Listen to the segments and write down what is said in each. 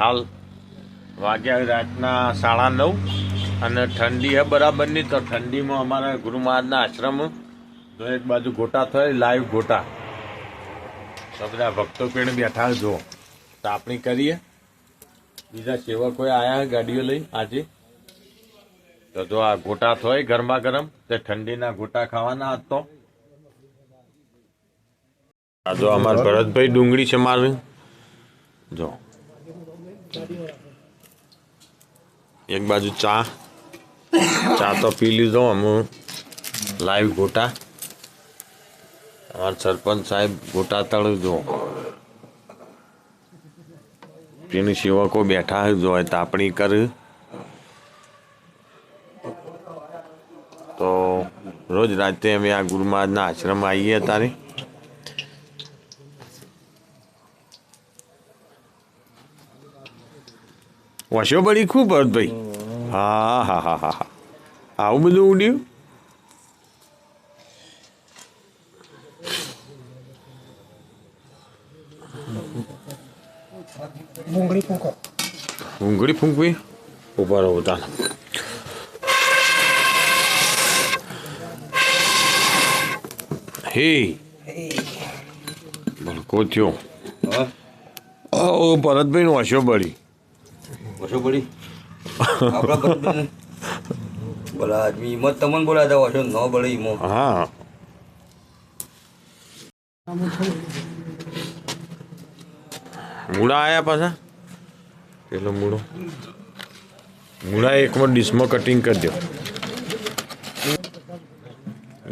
હાલ વાગ્યા રાતના સાડા નવ અને ઠંડી હે બરાબરની, તો ઠંડીમાં અમારા ગુરુ મહારાજના આશ્રમ એક બાજુ ગોટા થાય, લાઈવ ગોટા. તો બધા ભક્તો પેણ બેઠા જો તાપણી કરીએ. બીજા સેવકોએ આયા ગાડીઓ લઈ, આજે. તો જો આ ગોટા થાય ગરમા ગરમ, તે ઠંડીના ગોટા ખાવાના આજ તો. આ જો અમાર ભરતભાઈ ડુંગળી છે મારે જો. એક બાજુ ચા. ચા તો પી લીધો અમે. લાઈવ ગોટા. અમારા સરપંચ સાહેબ ગોટા તળ જો. તેની સેવકો બેઠા જો તાપણી કર. તો રોજ રાતે અમે આ ગુરુ મહારાજના આશ્રમ આવીએ તારે વશો બળી ખૂબ ભરતભાઈ હા હા હા હા હા. આવું બધું ઉડ્યું ડુંગળી ફૂંકો. ઊંઘડી ફૂંકવી? ઊભા રહો તાન હે. ભલકો થયો. ઓ ભરતભાઈ નો વશો બળી વશો પડી. આપણા બોલા આદમી હિંમત તમને બોલાતા ઓછો ન બળે હિંમત હા. મૂળા આયા પાછા? પેલો મૂળો. મૂળા એકમાં ડીશમાં કટિંગ કરી દો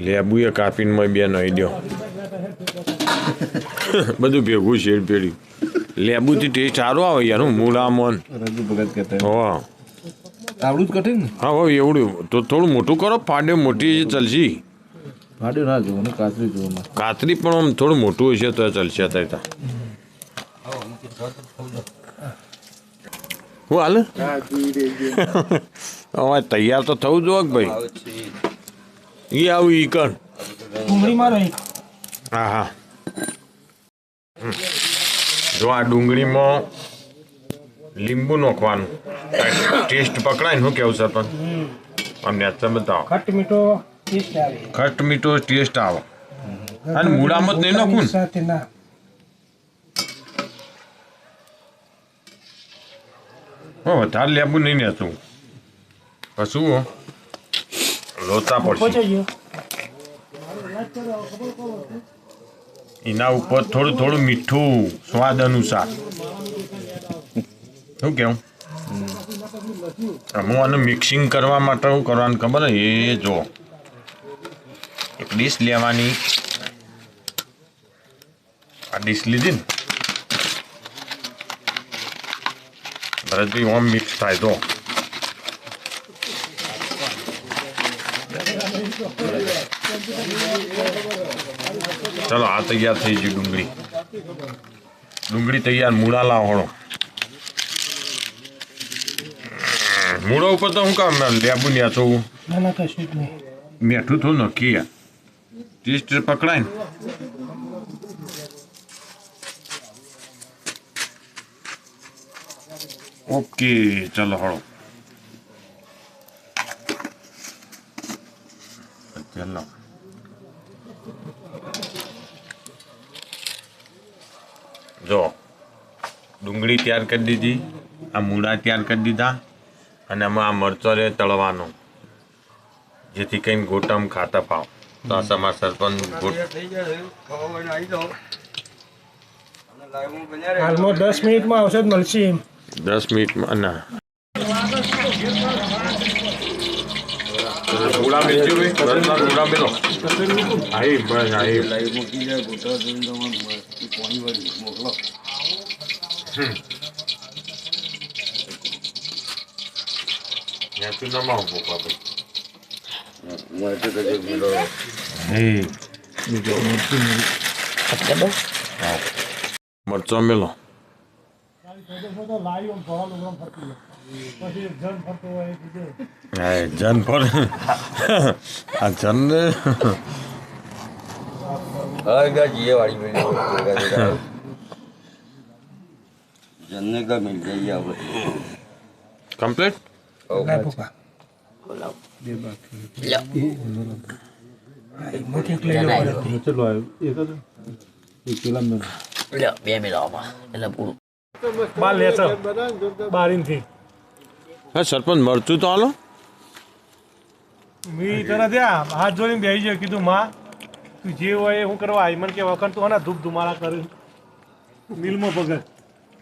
લેબુ એ કાપીને બે નાઈ દો બધું ભેગું શેડ પેડ્યું લેબુથી ટેસ્ટ સારો આવે યાર હું મૂળામાં રઘુ ભગત કહેતા હો આવડું જ કઠિન ને? હા હો એવડું. તો થોડું મોટું કરો ફાડે મોટી ચલશી. ફાડ્યું ના જોવું ને કાતરી જોવું કાતરી પણ આમ થોડું મોટું હશે તો ચલશે અત્યારે હું હાલ? હવે તૈયાર તો થવું કે ભાઈ? એ આવું ઈ કણ હા હા. જો આ ડુંગળીમાં લીંબુ નાખવાનું. ટેસ્ટ પકડાય ને શું કેવું સરપંચ અમને આ તમે બતાવો. ખટ મીઠો ટેસ્ટ આવે. ખટ મીઠો ટેસ્ટ આવે. અને મૂળામાં જ નહીં નાખવું ને? સાથે ના. હો વધારે લેબુ નહીં નેતું. કશું હો. લોચા પડશે. એના ઉપર થોડું થોડું મીઠું સ્વાદ અનુસાર. શું કેવું? હું આનું મિક્સિંગ કરવા માટે હું કરવાનું ખબર એ જો. એક ડીશ લેવાની. આ ડીશ લીધી ને. ભરતભાઈ ઓમ મિક્સ થાય તો. ચલો આ તૈયાર થઈ ગઈ ડુંગળી. ડુંગળી તૈયાર મૂળા લાવણો. મૂળો ઉપર તો હું કામ લેબુ ન્યા છો મેઠું થોડું નક્કી યાર ટેસ્ટ પકડાય ને. ઓકે ચલો હળો. ચલો જો ડુંગળી તૈયાર કરી દીધી આ મૂળા તૈયાર કરી દીધા અને આમાં આ મરચો રે તળવાનો જેથી કંઈ ગોટમ ખાતા પાવ. તો આ સમાર સરપંચ ગોટ થઈ જાય ખાવા વાળા આવી જાઓ. અને લાઈવમાં હાલમાં દસ મિનિટમાં ઔષધ મળશે દસ મિનિટમાં ના. મૂળા મેલજો ભાઈ ભરતના મૂળા મેલો આઈ હા જન પર આ જન ને હા ગયા જીએ વાળી મેળી જન્ને ગમે જઈએ આપણે કમ્પ્લીટ લાય પપ્પા મોટી એક લઈ લો પડે. ચલો આવ્યો એક હતો એક પેલા મેં બે મિલાવવામાં એટલે પૂરું બાર લેશો બારીનથી હા સરપંચ મળતું તો હાલો. મી તને ત્યાં હાથ જોડીને બેસી ગયો કીધું માં તું જે હોય એ હું કરવા આવી. મને કે વખત તું આના ધૂપ ધુમાડા કરું. મિલમાં પગર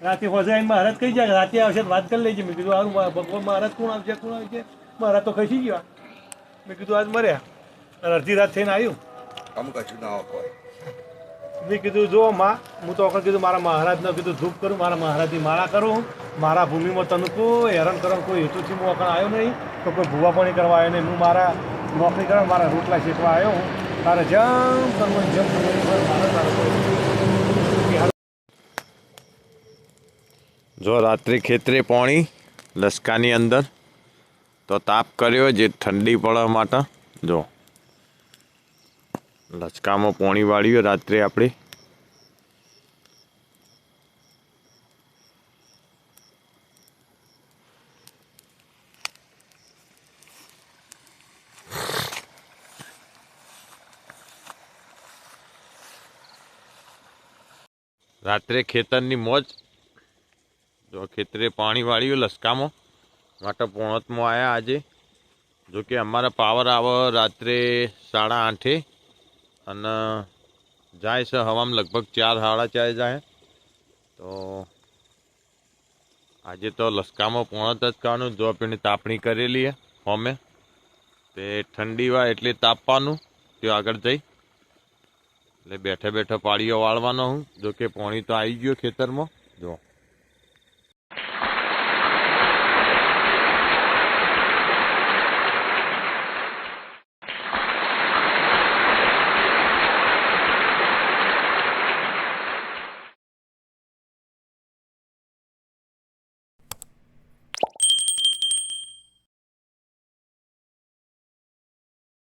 રાતે હોજે આવીને મહારાજ કહી જાય રાતે આવશે વાત કરી લેજે. મેં કીધું સારું ભગવાન મહારાજ કોણ આવશે કોણ આવશે? મહારાજ તો ખસી ગયા. મેં કીધું આજ મર્યા. અને અડધી રાત થઈને આવ્યું. કામ કશું ના હોય. મેં કીધું જો માં હું તો વખત કીધું મારા મહારાજને કીધું ધૂપ કરું મારા મહારાજની માળા કરું મારા ભૂમિમાં તને કોઈ હેરાન કરવા કોઈ હેતુથી હું આગળ આવ્યો નહીં. તો કોઈ ભૂવા પાણી કરવા આવ્યો નહીં. હું મારા નોકરી કરવા, મારા રોટલા શેકવા આવ્યો હું. તારે જમ કરવું જમ જો રાત્રે ખેતરે પાણી લસકાની અંદર, તો તાપ કર્યો જે ઠંડી પડવા માટે. જો લચકામાં પાણી વાળ્યું રાત્રે આપણે રાત્રે ખેતરની મોજ, જો ખેતરે પાણી વાળ્યું લસકામાં માટે પોણતમાં આવ્યા આજે. જો કે અમારા પાવર આવે રાત્રે સાડા આઠે અને જાય છે હવામાં લગભગ ચાર, સાડા ચાર જાય. તો આજે તો લસકામાં પોણત જ કરવાનું જો આપણે તાપણી કરેલી છે હોમે. તે ઠંડી હોય એટલે તાપવાનું તે આગળ જઈ. એટલે બેઠે બેઠા પાળીઓ વાળવાનો હું. જો કે પાણી તો આવી ગયો ખેતરમાં. જો.